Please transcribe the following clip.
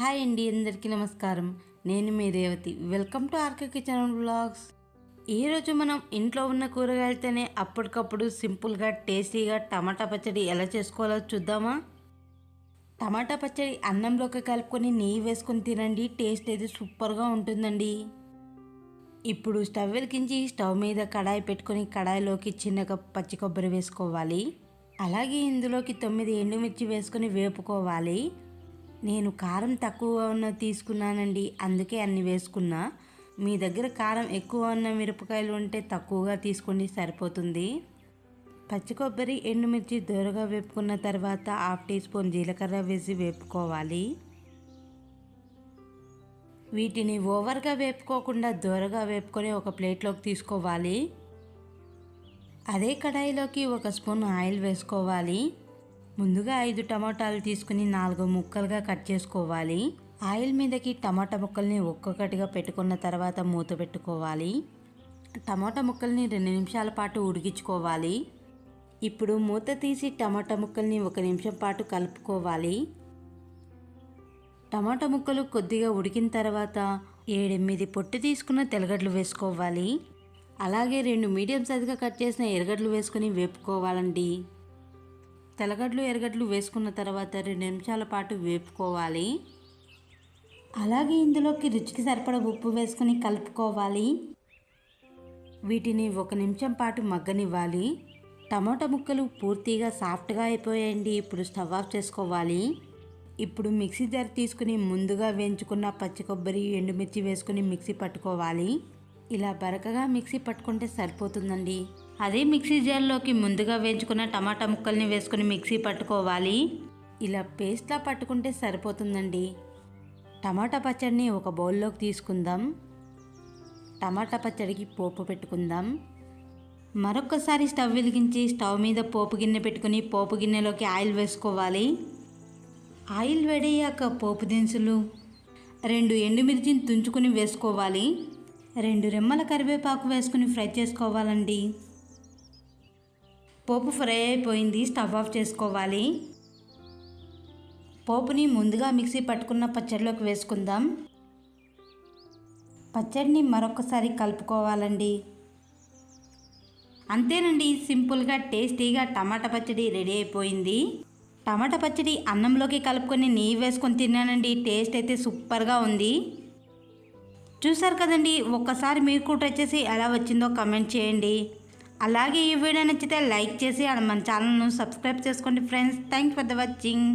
Hi అండి అందరికీ నమస్కారం. నేను మీ Revathi. Welcome to RK kitchen blogs. ఈరోజు మనం ఇంట్లో ఉన్న కూరగాయలతోనే అప్పటికప్పుడు సింపుల్గా టేస్టీగా టమాటా పచ్చడి ఎలా చేసుకోవాలో చూద్దామా? టమాటా పచ్చడి అన్నంలోకి కలుపుకొని నెయ్యి వేసుకొని తినండి టేస్ట్ అయితే సూపర్గా ఉంటుందండి. ఇప్పుడు స్టవ్ వెలిగించి స్టవ్ మీద కడాయి పెట్టుకొని కడాయిలోకి చిన్నగా పచ్చి కొబ్బరి వేసుకోవాలి. అలాగే ఇందులోకి తొమ్మిది ఎండుమిర్చి వేసుకొని వేపుకోవాలి. నేను కారం తక్కువ ఉన్న తీసుకున్నానండి అందుకే అన్ని వేసుకున్నా. మీ దగ్గర కారం ఎక్కువ ఉన్న మిరపకాయలు ఉంటే తక్కువగా తీసుకోండి సరిపోతుంది. పచ్చి కొబ్బరి ఎండుమిర్చి దూరగా వేపుకున్న తర్వాత హాఫ్ టీ స్పూన్ జీలకర్ర వేసి వేపుకోవాలి. వీటిని ఓవర్గా వేపుకోకుండా దూరగా వేపుకొని ఒక ప్లేట్లోకి తీసుకోవాలి. అదే కడాయిలోకి ఒక స్పూన్ ఆయిల్ వేసుకోవాలి. ముందుగా ఐదు టమాటాలు తీసుకుని నాలుగు ముక్కలుగా కట్ చేసుకోవాలి. ఆయిల్ మీదకి టమాటా ముక్కల్ని ఒక్కొక్కటిగా పెట్టుకున్న తర్వాత మూత పెట్టుకోవాలి. టమాటా ముక్కల్ని రెండు నిమిషాల పాటు ఉడికించుకోవాలి. ఇప్పుడు మూత తీసి టమాటా ముక్కల్ని ఒక నిమిషం పాటు కలుపుకోవాలి. టమాటా ముక్కలు కొద్దిగా ఉడికిన తర్వాత ఏడెనిమిది పొట్టు తీసుకున్న తెల్లగడ్డలు వేసుకోవాలి. అలాగే రెండు మీడియం సైజుగా కట్ చేసిన ఎరగడ్లు వేసుకుని వేపుకోవాలండి. తెల్లగడ్డలు ఎరగడ్లు వేసుకున్న తర్వాత రెండు నిమిషాల పాటు వేపుకోవాలి. అలాగే ఇందులోకి రుచికి సరిపడ ఉప్పు వేసుకొని కలుపుకోవాలి. వీటిని ఒక నిమిషం పాటు మగ్గనివ్వాలి. టమాటా ముక్కలు పూర్తిగా సాఫ్ట్గా అయిపోయాయండి. ఇప్పుడు స్టవ్ ఆఫ్ చేసుకోవాలి. ఇప్పుడు మిక్సీ జార్ తీసుకుని ముందుగా వేయించుకున్న పచ్చి కొబ్బరి ఎండుమిర్చి వేసుకుని మిక్సీ పట్టుకోవాలి. ఇలా బరకగా మిక్సీ పట్టుకుంటే సరిపోతుందండి. అదే మిక్సీ జార్లోకి ముందుగా వేయించుకున్న టమాటా ముక్కల్ని వేసుకుని మిక్సీ పట్టుకోవాలి. ఇలా పేస్ట్లా పట్టుకుంటే సరిపోతుందండి. టమాటా పచ్చడిని ఒక బౌల్లోకి తీసుకుందాం. టమాటా పచ్చడికి పోపు పెట్టుకుందాం. మరొకసారి స్టవ్ వెలిగించి స్టవ్ మీద పోపు గిన్నె పెట్టుకుని పోపు గిన్నెలోకి ఆయిల్ వేసుకోవాలి. ఆయిల్ వేడయ్యాక పోపు దినుసులు రెండు ఎండుమిర్చిని తుంచుకుని వేసుకోవాలి. రెండు రెమ్మల కరివేపాకు వేసుకుని ఫ్రై చేసుకోవాలండి. పోపు ఫ్రై అయిపోయింది స్టవ్ ఆఫ్ చేసుకోవాలి. పోపుని ముందుగా మిక్సీ పట్టుకున్న పచ్చడిలోకి వేసుకుందాం. పచ్చడిని మరొకసారి కలుపుకోవాలండి. అంతేనండి సింపుల్గా టేస్టీగా టమాటా పచ్చడి రెడీ అయిపోయింది. టమాటా పచ్చడి అన్నంలోకి కలుపుకొని నెయ్యి వేసుకొని తిన్నానండి టేస్ట్ అయితే సూపర్గా ఉంది. చూసారు కదండి ఒక్కసారి మీరు కూడా వచ్చేసి ఎలా వచ్చిందో కమెంట్ చేయండి. అలాగే ఈ వీడియో నచ్చితే లైక్ చేసి మన ఛానల్ను సబ్స్క్రైబ్ చేసుకోండి friends. Thank for the watching